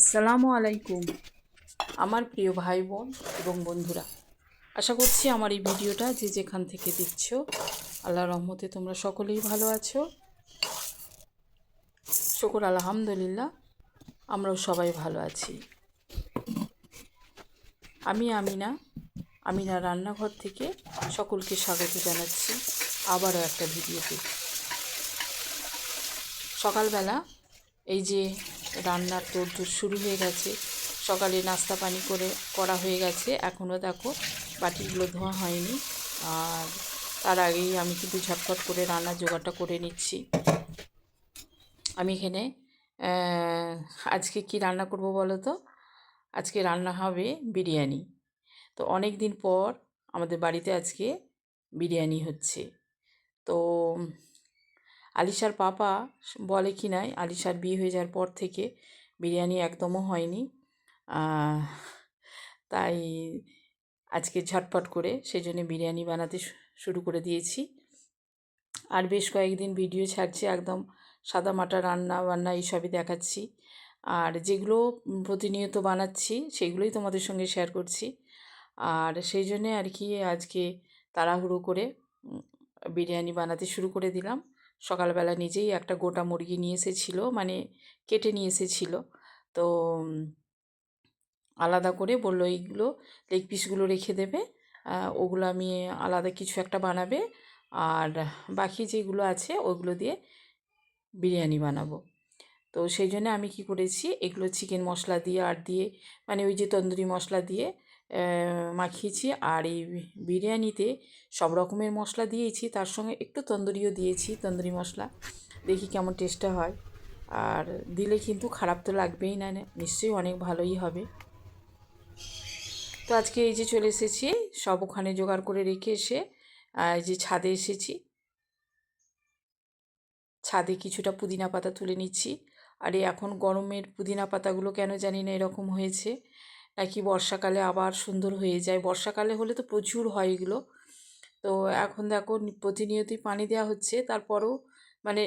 আসসালামু আলাইকুম, আমার প্রিয় ভাই বোন এবং বন্ধুরা। আশা করছি আমার এই ভিডিওটা যে যেখান থেকে দেখছ আল্লাহ রহমতে তোমরা সকলেই ভালো আছো। শুকর, আলহামদুলিল্লাহ, আমরাও সবাই ভালো আছি। আমি আমিনা আমিনা রান্নাঘর থেকে সকলকে স্বাগত জানাচ্ছি আবারও একটা ভিডিওতে। সকালবেলা এই যে রান্নার তোড়জোড় শুরু হয়ে গেছে। সকালে নাস্তা পানি করে করা হয়ে গেছে। এখনও দেখো বাটিগুলো ধোয়া হয়নি। আর তার আগেই আমি কিন্তু ঝটপট করে রান্নার জোগাড়টা করে নিচ্ছি। আমি এখানে আজকে কি রান্না করব বলো তো? আজকে রান্না হবে বিরিয়ানি। তো অনেক দিন পর আমাদের বাড়িতে আজকে বিরিয়ানি হচ্ছে। তো আলিশার পাপা বলে কি নাই, আলিশার বিয়ে হয়ে যাওয়ার পর থেকে বিরিয়ানি একদমও হয়নি। তাই আজকে ঝটপট করে সেই জন্য বিরিয়ানি বানাতে শুরু করে দিয়েছি। আর বেশ কয়েকদিন ভিডিও ছাড়ছি, একদম সাদা মাটা রান্না বান্না এইসবই দেখাচ্ছি। আর যেগুলো প্রতিনিয়ত বানাচ্ছি, সেগুলোই তোমাদের সঙ্গে শেয়ার করছি। আর সেই জন্যে আর কি আজকে তাড়াহুড়ো করে বিরিয়ানি বানাতে শুরু করে দিলাম। সকালবেলা নিজেই একটা গোটা মুরগি নিয়ে এসেছিল মানে কেটে নিয়ে এসেছিল। তো আলাদা করে বলল এইগুলো লেগ পিসগুলো রেখে দেবে ওগুলো আমি আলাদা কিছু একটা বানাবে, আর বাকি যেগুলো আছে ওগুলো দিয়ে বিরিয়ানি বানাবো। তো সেই জন্য আমি কি করেছি, এগুলো চিকেন মশলা দিয়ে, আর দিয়ে মানে ওই যে তন্দুরি মশলা দিয়ে মাখিয়েছি আর এই বিরিয়ানিতে সব রকমের মশলা দিয়েছি। তার সঙ্গে একটু তন্দুরিও দিয়েছি, তন্দুরি মশলা। দেখি কেমন টেস্টটা হয়। আর দিলে কিন্তু খারাপ তো লাগবেই না নিশ্চয়ই অনেক ভালোই হবে। তো আজকে এই যে চলে এসেছি, সব ওখানে জোগাড় করে রেখে এসে এই যে ছাদে এসেছি। ছাদে কিছুটা পুদিনা পাতা তুলে নিচ্ছি। আর এই এখন গরমের পুদিনা পাতাগুলো কেন জানি না এরকম হয়েছে। নাকি বর্ষাকালে আবার সুন্দর হয়ে যায়। বর্ষাকালে হলে তো প্রচুর হয় এগুলো। তো এখন দেখো প্রতিনিয়তই পানি দেওয়া হচ্ছে। তারপরও মানে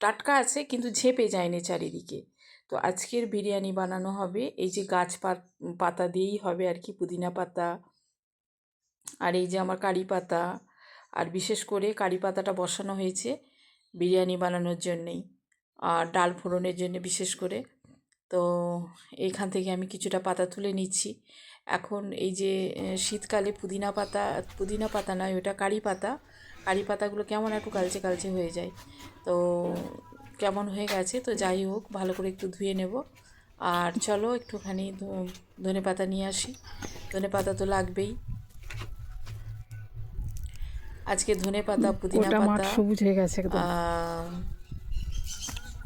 টাটকা আছে কিন্তু ঝেঁপে যায়নি চারিদিকে। তো আজকের বিরিয়ানি বানানো হবে। এই যে গাছ পাতা দিয়েই হবে আর কি, পুদিনা পাতা আর এই যে আমার কারি পাতা। আর বিশেষ করে কারি পাতাটা বসানো হয়েছে বিরিয়ানি বানানোর জন্যেই। আর ডাল ফোড়নের জন্য বিশেষ করে। তো এইখান থেকে আমি কিছুটা পাতা তুলে নিচ্ছি। এখন এই যে শীতকালে পুদিনা পাতা পুদিনা পাতা নয় ওটা কারি পাতা। কারি পাতাগুলো কেমন একটু কালচে কালচে হয়ে যায়। তো কেমন হয়ে গেছে তো যাই হোক ভালো করে একটু ধুয়ে নেব। আর চলো একটুখানি ধনে পাতা নিয়ে আসি। ধনে পাতা তো লাগবেই। আজকে ধনে পাতা পুদিনা পাতা সবুজ হয়ে গেছে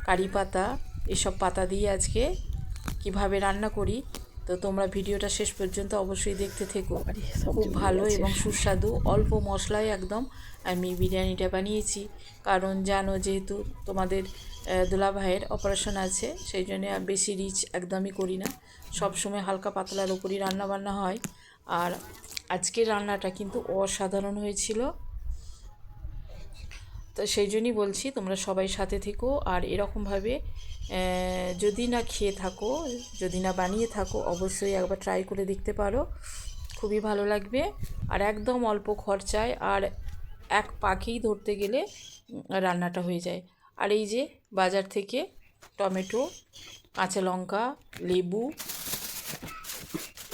কারি পাতা এসব পাতা দিয়ে আজকে কীভাবে রান্না করি? তো তোমরা ভিডিওটা শেষ পর্যন্ত অবশ্যই দেখতে থেকো। খুব ভালো এবং সুস্বাদু, অল্প মশলায় একদম আমি বিরিয়ানিটা বানিয়েছি। কারণ জানো যেহেতু তোমাদের দুলাভাইয়ের অপারেশন আছে, সেই জন্য বেশি রিচ একদমই করি না। সব সময় হালকা পাতলার ওপরই রান্না বান্না হয়। আর আজকের রান্নাটা কিন্তু অসাধারণ হয়েছিল। তো সেই জন্যই বলছি, তোমরা সবাই সাথে থেকো। আর এরকমভাবে যদি না খেয়ে থাকো, যদি না বানিয়ে থাকো, অবশ্যই একবার ট্রাই করে দেখতে পারো। খুবই ভালো লাগবে। আর একদম অল্প খরচায় আর এক পাকেই ধরতে গেলে রান্নাটা হয়ে যায়। আর এই যে বাজার থেকে টমেটো, কাঁচা লঙ্কা, লেবু,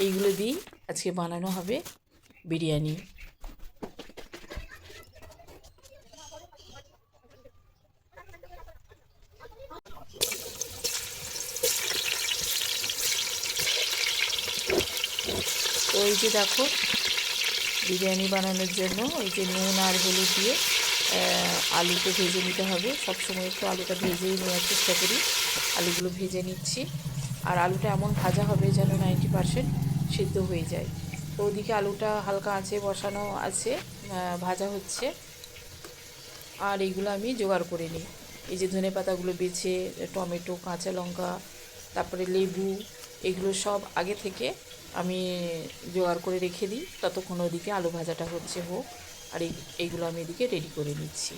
এইগুলো দিয়েই আজকে বানানো হবে বিরিয়ানি। এই যে দেখো, বিরিয়ানি বানানোর জন্য ওই যে নুন আর হলুদ দিয়ে আলুকে ভেজে নিতে হবে। সবসময় একটু আলুটা ভেজেই নেওয়ার চেষ্টা করি। আলুগুলো ভেজে নিচ্ছি। আর আলুটা এমন ভাজা হবে যেন নাইনটি পারসেন্ট সিদ্ধ হয়ে যায়। তো ওদিকে আলুটা হালকা আঁচে বসানো আছে ভাজা হচ্ছে। আর এইগুলো আমি জোগাড় করে নিই। এই যে ধনে পাতাগুলো বেছে, টমেটো, কাঁচা লঙ্কা, তারপরে লেবু এগুলো সব আগে থেকে আমি জোগাড় করে রেখে দিই। ততক্ষণ ওদিকে আলু ভাজাটা হচ্ছে হোক, আর এই এইগুলো আমি এদিকে রেডি করে নিচ্ছি।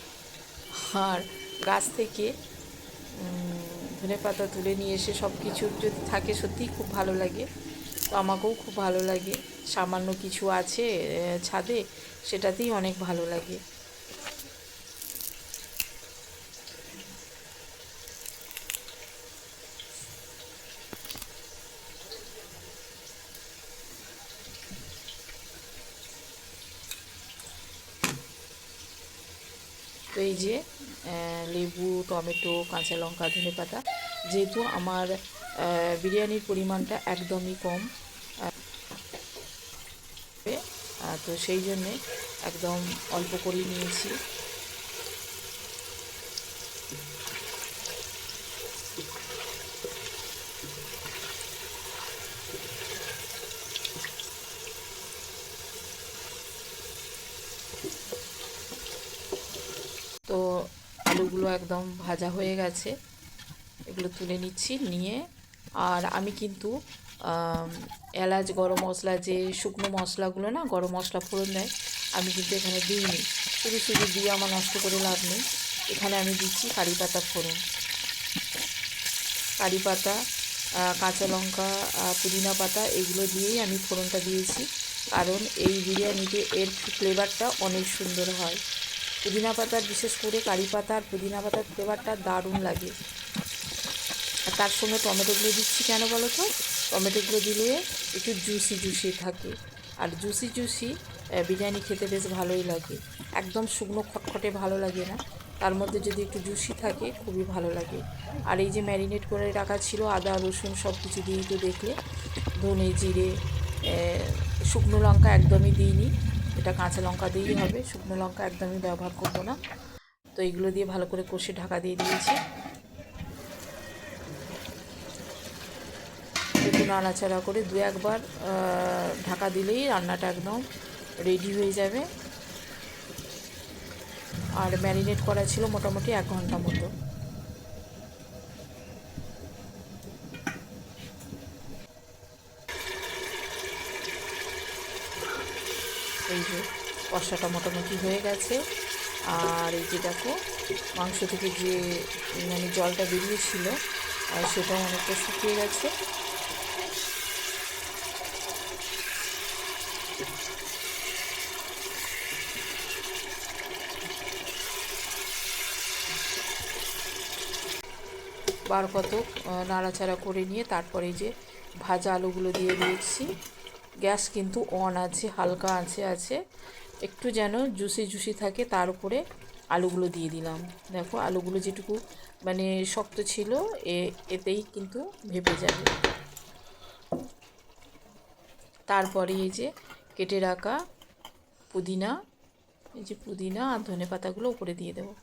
আর গাছ থেকে ধনে পাতা তুলে নিয়ে এসে সব কিছু যদি থাকে সত্যিই খুব ভালো লাগে। তো আমাকেও খুব ভালো লাগে। সামান্য কিছু আছে ছাদে, সেটাতেই অনেক ভালো লাগে। তো এই যে লেবু, টমেটো, কাঁচা লঙ্কা, ধনে পাতা, যেহেতু আমার বিরিয়ানির পরিমাণটা একদমই কম তো সেই জন্যে একদম অল্প করে নিয়েছি তো আলুগুলো একদম ভাজা হয়ে গেছে। এগুলো তুলে নিচ্ছি, নিয়ে। আর আমি কিন্তু এলাচ, গরম মশলা, যে শুকনো মশলাগুলো না, গরম মশলা ফোড়ন দেয়, আমি কিন্তু এখানে দিইনি। শুধু শুধু দিয়ে আমার নষ্ট করে লাভ নেই। এখানে আমি দিচ্ছি কারি পাতা ফোড়ন। কারি পাতা কাঁচা লঙ্কা পুদিনা পাতা, এগুলো দিয়েই আমি ফোড়নটা দিয়েছি। কারণ এই বিরিয়ানিতে এর ফ্লেভারটা অনেক সুন্দর হয়। পুদিনা পাতার, বিশেষ করে কারি পাতা আর পুদিনা পাতার ফ্লেভারটা দারুণ লাগে। আর তার সঙ্গে টমেটোগুলো দিচ্ছি কেন বলো তো? টমেটোগুলো দিলে একটু জুসি জুসি থাকে। আর জুসি জুসি বিরিয়ানি খেতে বেশ ভালোই লাগে। একদম শুকনো, খটখটে ভালো লাগে না? তার মধ্যে যদি একটু জুসি থাকে, খুবই ভালো লাগে। আর এই যে ম্যারিনেট করে রাখা ছিল, আদা, রসুন সব কিছু দিয়েই তো দেখলে, ধনে, জিরে শুকনো লঙ্কা একদমই দিইনি। এটা কাঁচা লঙ্কা দিয়েই হবে। শুকনো লঙ্কা একদমই ব্যবহার করব না। তো এগুলো দিয়ে ভালো করে কষে ঢাকা দিয়ে দিয়েছি। একটু নাড়াচাড়া করে দু একবার ঢাকা দিলেই রান্নাটা একদম রেডি হয়ে যাবে। আর ম্যারিনেট করা ছিল মোটামুটি এক ঘণ্টা মতো। এই যে কষাটা মোটামুটি হয়ে গেছে। আর এই যে দেখো, মাংস থেকে যে মানে জলটা বেরিয়েছিল সেটাও অনেকটা শুকিয়ে গেছে। বার কত নাড়াচাড়া করে নিয়ে তারপরে যে ভাজা আলুগুলো দিয়ে দিয়েছি। গ্যাস কিন্তু অন আছে, হালকা আছে আছে। একটু যেন জুসি জুসি থাকে, তার উপরে আলুগুলো দিয়ে দিলাম। দেখো, আলুগুলো যেটুকু মানে শক্ত ছিল, এ, এতেই কিন্তু ভেপে যাবে। তারপরে এই যে কেটে রাখা পুদিনা, এই যে পুদিনা আর ধনে পাতাগুলো উপরে দিয়ে দেবো।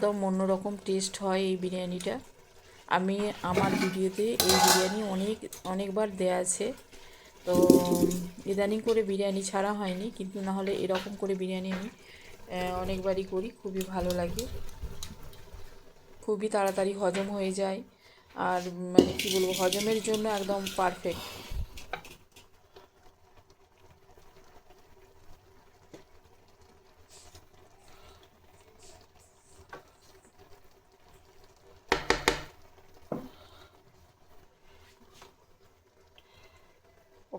একদম অন্যরকম টেস্ট হয় এই বিরিয়ানিটা। আমি আমার ভিডিওতে এই বিরিয়ানি অনেক, অনেকবার দেয়া আছে। তো, ইদানিং করে বিরিয়ানি ছাড়া হয়নি, কিন্তু না হলে এরকম করে বিরিয়ানি আমি অনেকবারই করি, খুবই ভালো লাগে। খুবই তাড়াতাড়ি হজম হয়ে যায়। আর মানে কী বলব, হজমের জন্য একদম পারফেক্ট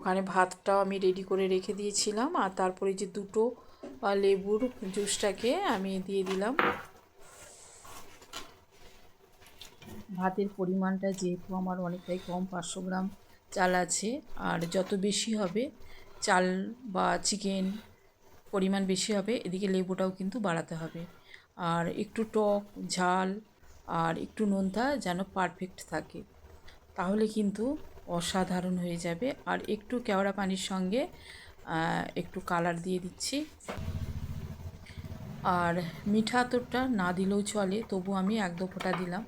ওখানে ভাতটাও আমি রেডি করে রেখে দিয়েছিলাম, আর তারপরে যে দুটো লেবুর জুসটাকে আমি দিয়ে দিলাম। ভাতের পরিমাণটা যেহেতু আমার অনেকটাই কম, পাঁচশো গ্রাম চাল আছে, আর যত বেশি হবে, চাল বা চিকেন পরিমাণ বেশি হবে, এদিকে লেবুটাও কিন্তু বাড়াতে হবে। আর একটু টক, ঝাল, আর একটু নোনতা যেন পারফেক্ট থাকে। তাহলে কিন্তু অসাধারণ হয়ে যাবে। আর একটু কেওড়া পানির সঙ্গে একটু কালার দিয়ে দিচ্ছি। আর মিঠা আতরটা না দিলেও চলে, তবু আমি এক দু ফোঁটা দিলাম।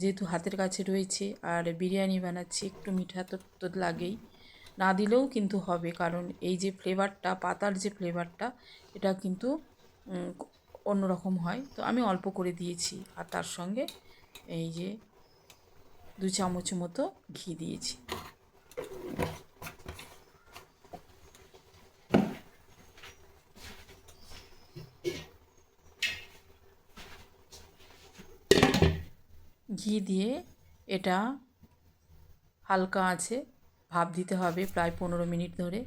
যেহেতু হাতের কাছে রয়েছে, আর বিরিয়ানি বানাচ্ছি, একটু মিঠা আতর তো লাগেই। না দিলেও কিন্তু হবে, কারণ এই যে ফ্লেভারটা, পাতার যে ফ্লেভারটা, এটা কিন্তু অন্যরকম হয়। তো আমি অল্প করে দিয়েছি। আর তার সঙ্গে এই যে দু চামচ মতো ঘি দিয়েছি। ঘি দিয়ে এটা হালকা আছে ভাপ দিতে হবে প্রায় পনেরো মিনিট ধরে।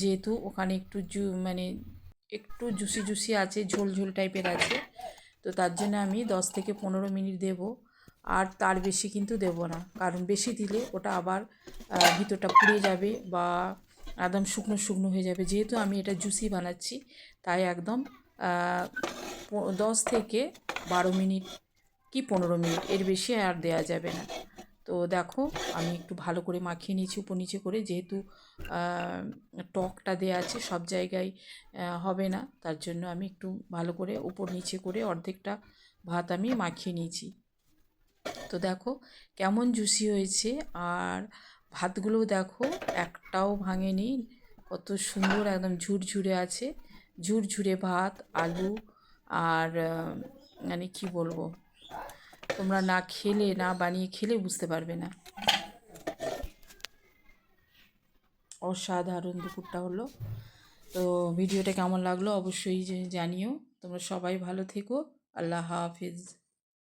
যেহেতু ওখানে একটু জু মানে একটু জুসি জুসি আছে, ঝোল ঝোল টাইপের আছে, তো তার জন্য আমি দশ থেকে পনেরো মিনিট দেব। আর তার বেশি কিন্তু দেব না। কারণ বেশি দিলে ওটা আবার ভিতরটা পুড়ে যাবে বা একদম শুকনো শুকনো হয়ে যাবে। যেহেতু আমি এটা জুসি বানাচ্ছি, তাই একদম দশ থেকে বারো মিনিট কি পনেরো মিনিট এর বেশি আর দেওয়া যাবে না। তো দেখো, আমি একটু ভালো করে মাখিয়ে নিয়েছি, উপর নিচে করে। যেহেতু টকটা দেওয়া আছে, সব জায়গায় হবে না। তার জন্য আমি একটু ভালো করে উপর নিচে করে অর্ধেকটা ভাত আমি মাখিয়ে নিয়েছি। তো দেখো কেমন জুসি হয়েছে আর ভাতগুলো দেখো একটাও ভাঙেনি, কত সুন্দর একদম ঝুরঝুরে আছে। ঝুরঝুরে ভাত, আলু আর মানে কি বলব, তোমরা না খেলে, না বানিয়ে খেলে বুঝতে পারবে না। অসাধারণ দুপুরটা হলো। তো ভিডিওটা কেমন লাগল অবশ্যই জানিও। তোমরা সবাই ভালো থেকো। আল্লাহ হাফিজ।